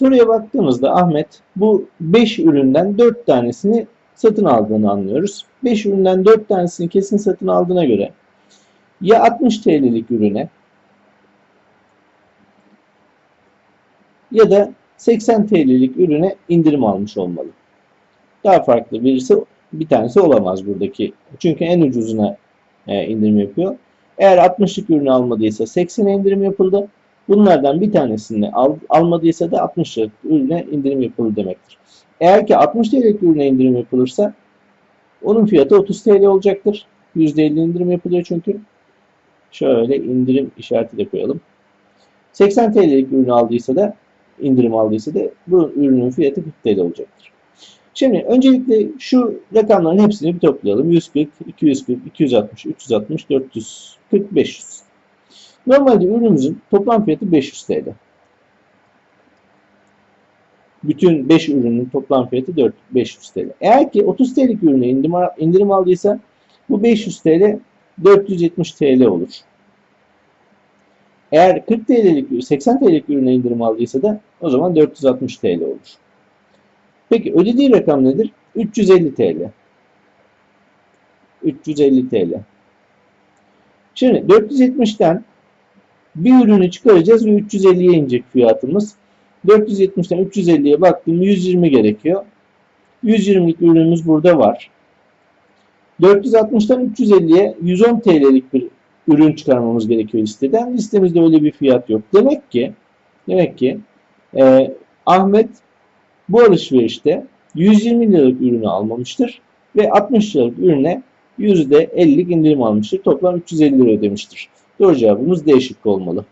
Soruya baktığımızda Ahmet bu 5 üründen 4 tanesini satın aldığını anlıyoruz. 5 üründen 4 tanesini kesin satın aldığına göre ya 60 TL'lik ürüne ya da 80 TL'lik ürüne indirim almış olmalı. Daha farklı birisi bir tanesi olamaz buradaki. Çünkü en ucuzuna e, indirim yapıyor. Eğer 60'lık ürünü almadıysa 80'e indirim yapıldı. Bunlardan bir tanesini al, almadıysa da 60'lık ürüne indirim yapıldı demektir. Eğer ki 60 TL'lik ürüne indirim yapılırsa onun fiyatı 30 TL olacaktır. %50 indirim yapılıyor çünkü. Şöyle indirim işareti de koyalım. 80 TL'lik ürünü aldıysa da indirim aldıysa da bu ürünün fiyatı 40 TL olacaktır. Şimdi öncelikle şu rakamların hepsini bir toplayalım. 140, 240, 260, 360, 440, 500. Normalde ürünümüzün toplam fiyatı 500 TL. Bütün 5 ürünün toplam fiyatı 4, 500 TL. Eğer ki 30 TL'lik ürüne indirim, indirim aldıysa bu 500 TL 470 TL olur. Eğer 40 TL'lik 80 TL'lik ürüne indirim aldıysa da o zaman 460 TL olur. Peki ödediği rakam nedir? 350 TL. 350 TL. Şimdi 470'ten bir ürünü çıkaracağız ve 350'ye inecek fiyatımız. 470'ten 350'ye baktım 120 gerekiyor. 120'lik ürünümüz burada var. 460'tan 350'ye 110 TL'lik bir ürün çıkarmamız gerekiyor listeden. Listemizde öyle bir fiyat yok. Demek ki demek ki e, Ahmet bu alışverişte 120 liralık ürünü almamıştır ve 60 liralık ürüne %50'lik indirim almıştır. Toplam 350 lira ödemiştir. Doğru cevabımız D şıkkı olmalı.